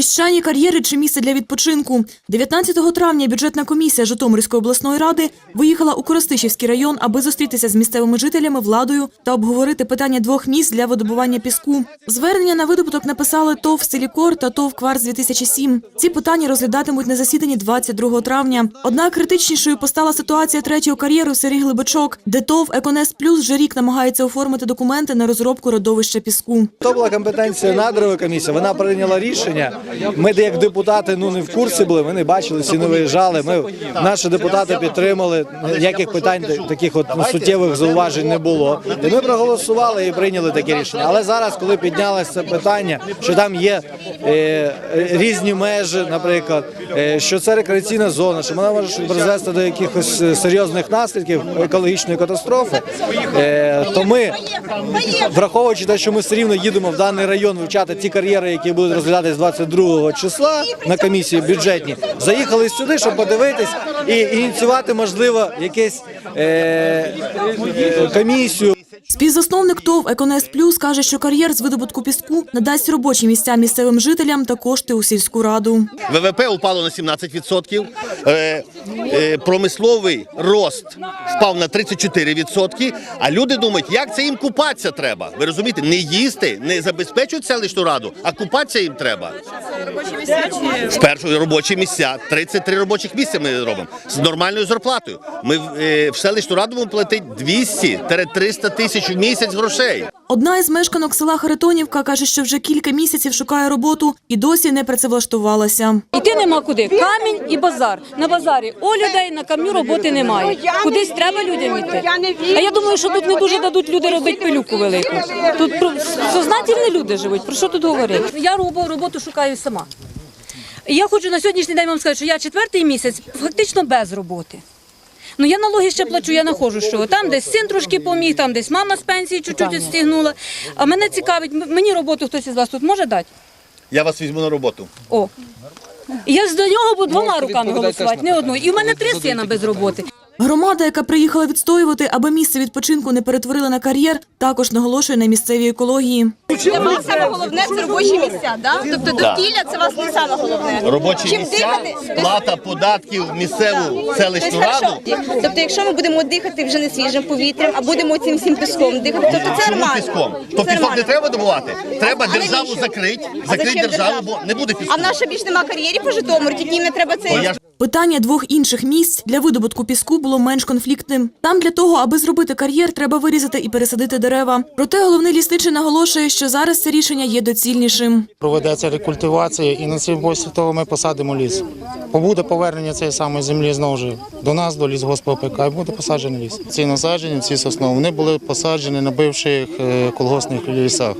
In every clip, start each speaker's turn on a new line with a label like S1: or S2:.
S1: Піщані кар'єри чи місце для відпочинку. 19 травня бюджетна комісія Житомирської обласної ради виїхала у Коростишівський район, аби зустрітися з місцевими жителями, владою та обговорити питання двох місць для видобування піску. Звернення на видобуток написали ТОВ «Силікор» та ТОВ «Кварц 2007». Ці питання розглядатимуть на засіданні 22 травня. Однак критичнішою постала ситуація третього кар'єру Сергій Глибочок, де ТОВ «Еконест Плюс» вже рік намагається оформити документи на розробку родовища піску.
S2: То була компетенція надрової комісії. Вона прийняла рішення. Ми, як депутати, ну не в курсі були. Ми не бачили, всі не виїжджали. Ми наші депутати підтримали. Ніяких питань таких от ну, суттєвих зауважень не було. І ми проголосували і прийняли таке рішення. Але зараз, коли піднялося питання, що там є е, різні межі, наприклад, е, що це рекреаційна зона, що вона може призвести до якихось е, серйозних наслідків екологічної катастрофи, е, то ми враховуючи те, що ми все рівно їдемо в даний район вивчати ті кар'єри, які будуть розглядатись 22 числа на комісії бюджетні, заїхали сюди, щоб подивитись і ініціювати, можливо, якесь е, комісію.
S1: Співзасновник ТОВ «Еконест Плюс» каже, що кар'єр з видобутку піску надасть робочі місця місцевим жителям та кошти у сільську раду.
S3: ВВП упало на 17%, е, е, промисловий рост впав на 34%, а люди думають, як це їм купатися треба. Ви розумієте, не їсти, не забезпечують селищну раду, а купатися їм треба. Спершу робочі місця, 33 робочих місця ми робимо з нормальною зарплатою. Ми е, в селищну раду будемо платити 200-300 тисяч в місяць грошей.
S1: Одна із мешканок села Харитонівка каже, що вже кілька місяців шукає роботу і досі не працевлаштувалася.
S4: Йти нема куди. Камінь і базар. На базарі у людей на камню роботи немає. Кудись треба людям йти. А я думаю, що тут не дуже дадуть люди робити пилюку велику. Тут сознательні люди живуть. Про що тут говорити? Я робо- роботу шукаю сама. І я хочу на сьогоднішній день вам сказати, що я четвертий місяць фактично без роботи. Ну я налоги ще плачу, я нахожу, що там десь син трошки поміг, там десь мама з пенсії чуть-чуть відстігнула. А мене цікавить, мені роботу хтось із вас тут може дати?
S3: Я вас візьму на роботу.
S4: О. І Я ж до нього буду двома руками голосувати, не одною. І в мене три сина без роботи.
S1: Громада, яка приїхала відстоювати, аби місце відпочинку не перетворили на кар'єр, також наголошує на місцевій екології.
S5: Для вас саме головне це робочі місця, да? Тобто довкілля це вас не саме головне.
S3: Робочі
S5: Чим
S3: місця,
S5: дихати?
S3: сплата податків в місцеву селищну
S5: Тобто,
S3: раду.
S5: Тобто, якщо ми будемо дихати вже не свіжим повітрям, а будемо цим всім піском дихати, тобто це
S3: Чому
S5: нормально.
S3: піском?
S5: Це
S3: То пісок не треба домувати. Треба
S5: А
S3: державу закрити, закрити державу, бо не буде піску.
S5: А в нас більш нема кар'єрів по Житомиру, тільки їм не треба це.
S1: Питання двох інших місць для видобутку піску було менш конфліктним. Там для того, аби зробити кар'єр, треба вирізати і пересадити дерева. Проте головний лісничий наголошує, що зараз це рішення є доцільнішим.
S6: Проведеться рекультивація і на цій після того ми посадимо ліс. Побуде повернення цієї самої землі знову ж до нас, до лісгоспу ОПК, і буде посаджений ліс. Ці насадження, ці сосни, вони були посаджені на бивших е, колгоспних лісах.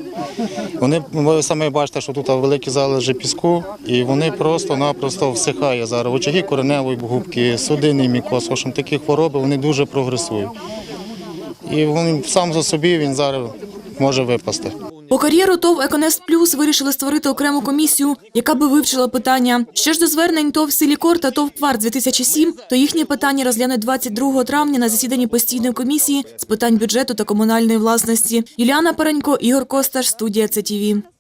S6: Вони ви самі бачите, що тут великі залежі піску, і вони просто-напросто всихає зараз. Очаги кореневої губки, судинний мікоз, в общем, такі хвороби вони дуже прогресують. І він сам за собі він зараз може випасти.
S1: По кар'єру ТОВ «Еконест Плюс» вирішили створити окрему комісію, яка би вивчила питання. Що ж до звернень ТОВ «Силікор» та ТОВ «Кварц 2007», то їхні питання розглянуть 22 травня на засіданні постійної комісії з питань бюджету та комунальної власності. Юліана Паренько, Ігор Косташ, студія ЦТВ.